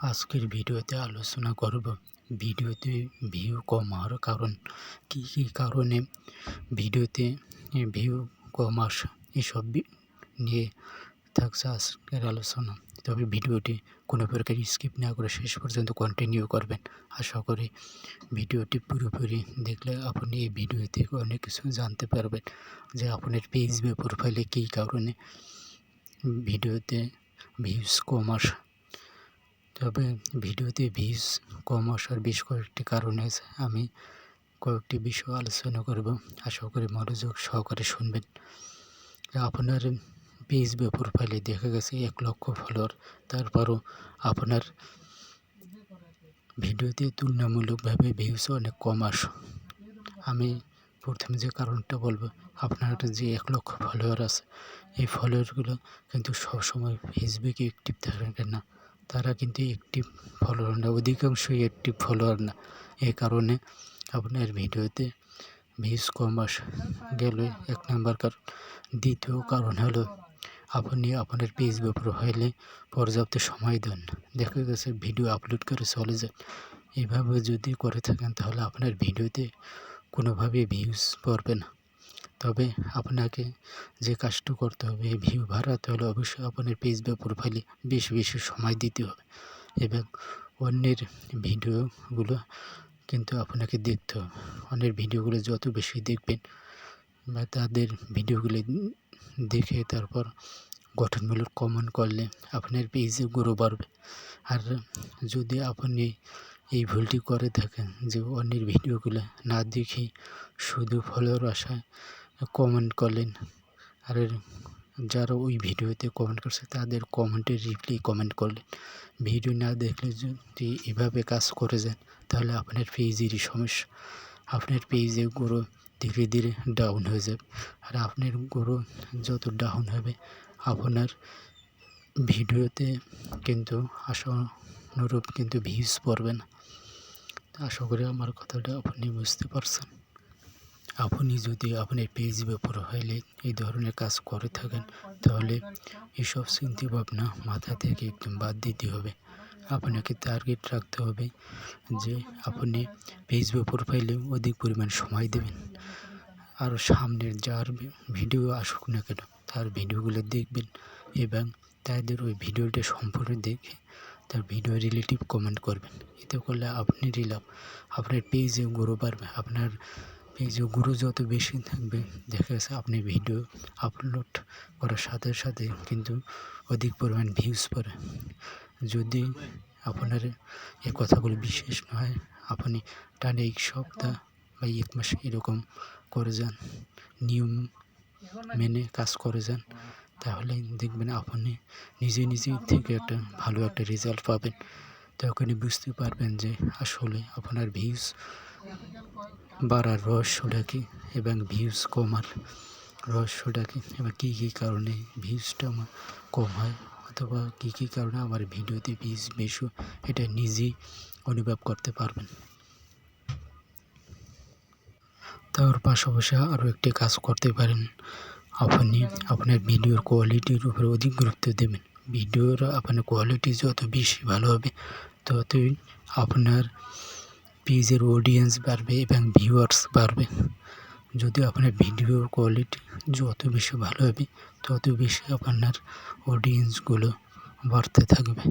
আজকের ভিডিওতে আলোচনা করব ভিডিওতে ভিউ কম হওয়ার কারণ। কী কী কারণে ভিডিওতে ভিউ কম আসা এসব নিয়ে থাকছে আজকের আলোচনা। তবে ভিডিওটি কোনো প্রকার স্কিপ না করে শেষ পর্যন্ত কন্টিনিউ করবেন। আশা করি ভিডিওটি পুরোপুরি দেখলে আপনি এই ভিডিও থেকে অনেক কিছু জানতে পারবেন যে আপনার পেজ বা প্রোফাইলে কী কারণে ভিডিওতে ভিউজ কম আসা তবে ভিডিওতে ভিউজ কম আসার বেশ কয়েকটি কারণ আমি কয়েকটি বিষয় আলোচনা করব। আশা করি মনোযোগ সহকারে শুনবেন। আপনার পেজ বা প্রোফাইলে দেখা গেছে এক লক্ষ ফলোয়ার তারপরও আপনার ভিডিওতে তুলনামূলকভাবে ভিউজ অনেক কম আসে। আমি প্রথমে যে কারণটা বলব, আপনার যে এক লক্ষ ফলোয়ার আছে, এই ফলোয়ারগুলো কিন্তু সবসময় ফেসবুকে অ্যাক্টিভ থাকে না। তারা কিন্তু একটি ফলোয়ার না, অধিকাংশই একটি ফলোয়ার না। এই কারণে আপনার ভিডিওতে ভিউজ কম আসে গেল, এক নম্বর কারণ দ্বিতীয় কারণ হলো আপনি আপনার পেজ বা প্রোফাইলে পর্যাপ্ত সময় দেন। দেখা গেছে ভিডিও আপলোড করে চলে যান। এভাবে যদি করে থাকেন তাহলে আপনার ভিডিওতে কোনোভাবে ভিউজ পড়বে না। তবে আপনাকে যে কাজটা করতে হবে ভিউ বাড়াতে হলে অবশ্যই আপনার পেজ বা প্রোফাইলে বেশি বেশি সময় দিতে হবে এবং অন্যের ভিডিওগুলো কিন্তু আপনাকে দেখতে হবে। অন্যের ভিডিওগুলো যত বেশি দেখবেন বা তাদের ভিডিওগুলো দেখে তারপর গঠনমূলক কমেন্ট করলে আপনার পেজে গ্রো বাড়বে। আর যদি আপনি এই ভুলটি করে থাকেন যে অন্যের ভিডিওগুলো না দেখে শুধু ফলোয়ার আসায় কমেন্ট করলেন। আর যারা ওই ভিডিওতে কমেন্ট করছে, তাদের কমেন্টে রিপ্লাই কমেন্ট করলেন। ভিডিও না দেখলে যদি এভাবে কাজ করে যান, তাহলে আপনার পেজেরই সমস্যা। আপনার পেজে গ্রো ধীরে ধীরে ডাউন হয়ে যাবে। আর আপনার গ্রো যত ডাউন হবে, আপনার ভিডিওতে কিন্তু আশানুরূপ কিন্তু ভিউজ পড়বে না। আশা করি আমার কথাটা আপনি বুঝতে পারছেন। আপনি যদি আপনার পেজ বা প্রোফাইলে এই ধরনের কাজ করে থাকেন, তাহলে এসব চিন্তা ভাবনা মাথা থেকে একদম বাদ দিতে হবে। আপনাকে টার্গেট রাখতে হবে যে আপনি পেজ বা প্রোফাইলে অধিক পরিমাণ সময় দেবেন। আর সামনের যার ভিডিও আসুক না কেন, তার ভিডিওগুলো দেখবেন এবং তাদের ওই ভিডিওটা সম্পূর্ণ দেখে তার ভিডিও রিলেটিভ কমেন্ট করবেন। এতে করলে আপনি রিলাম আপনার পেজে গ্রো বাড়বে, আপনার পেজে গ্রো যত বেশি থাকবে, দেখা গেছে আপনি ভিডিও আপলোড করার সাথে সাথে কিন্তু অধিক পরিমাণ ভিউজ পড়ে। যদি আপনার এই কথাগুলো বিশেষ নয়, আপনি টানে এক সপ্তাহ বা এক মাস এরকম করে যান, নিয়ম মেনে কাজ করে যান, তাহলে দেখবেন আপনি নিজে নিজে থেকে একটা ভালো একটা রেজাল্ট পাবেন। তখনই বুঝতে পারবেন যে আসলে আপনার ভিউজ বাড়ার রহস্যটা কী এবং ভিউজ কমার রহস্যটা কী? এবং কী কী কারণে ভিউজটা আমার কম হয় অথবা কী কী কারণে আমার ভিডিওতে ভিউজ বেশি এটা নিজেই অনুভব করতে পারবেন। তার পাশাপাশি আরও একটি কাজ করতে পারেন। আপনি আপনার ভিডিওর কোয়ালিটির উপরে অধিক গুরুত্ব দেবেন। ভিডিওর আপনার কোয়ালিটি যত বেশি ভালো হবে ততই আপনার পেজের অডিয়েন্স বাড়বে এবং ভিউয়ার্স বাড়বে। যদি আপনার ভিডিওর কোয়ালিটি যত বেশি ভালো হবে, তত বেশি আপনার অডিয়েন্সগুলো বাড়তে থাকবে।